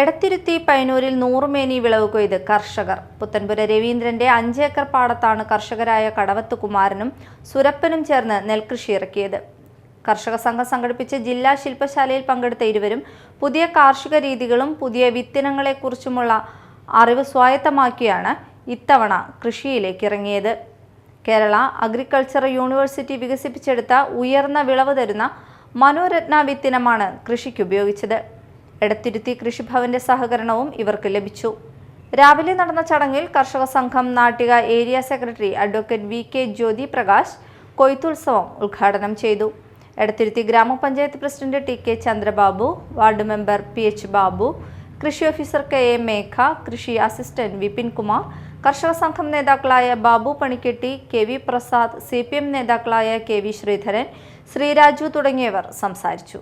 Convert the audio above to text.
എടത്തിരുത്തി പൈനൂരിൽ നൂറുമേനി വിളവ് കൊയ്ത് കർഷകർ. പുത്തൻപുര രവീന്ദ്രന്റെ അഞ്ചേക്കർ പാടത്താണ് കർഷകരായ കടവത്ത് കുമാരനും സുരപ്പനും ചേർന്ന് നെൽകൃഷി ഇറക്കിയത്. കർഷക സംഘം സംഘടിപ്പിച്ച ജില്ലാ ശില്പശാലയിൽ പങ്കെടുത്ത ഇരുവരും പുതിയ കാർഷിക രീതികളും പുതിയ വിത്തിനങ്ങളെക്കുറിച്ചുമുള്ള അറിവ് സ്വായത്തമാക്കിയാണ് ഇത്തവണ കൃഷിയിലേക്ക് ഇറങ്ങിയത്. കേരള അഗ്രികൾച്ചർ യൂണിവേഴ്സിറ്റി വികസിപ്പിച്ചെടുത്ത ഉയർന്ന വിളവ് തരുന്ന മനോരത്ന വിത്തിനമാണ് കൃഷിക്ക് ഉപയോഗിച്ചത്. എടത്തിരുത്തി കൃഷിഭവന്റെ സഹകരണവും ഇവർക്ക് ലഭിച്ചു. രാവിലെ നടന്ന ചടങ്ങിൽ കർഷക സംഘം Nattika area secretary advocate V K Jyothi Prakash കൊയ്ത്തുത്സവം ഉദ്ഘാടനം ചെയ്തു. എടത്തിരുത്തി ഗ്രാമപഞ്ചായത്ത് president T K Chandrababu ward member P H Babu കൃഷി ഓഫീസർ കെ എ മേഘ കൃഷി അസിസ്റ്റന്റ് വിപിൻ കുമാർ കർഷക സംഘം നേതാക്കളായ Babu Panikketti K V Prasad C P M നേതാക്കളായ കെ വി ശ്രീധരൻ ശ്രീരാജു തുടങ്ങിയവർ സംസാരിച്ചു.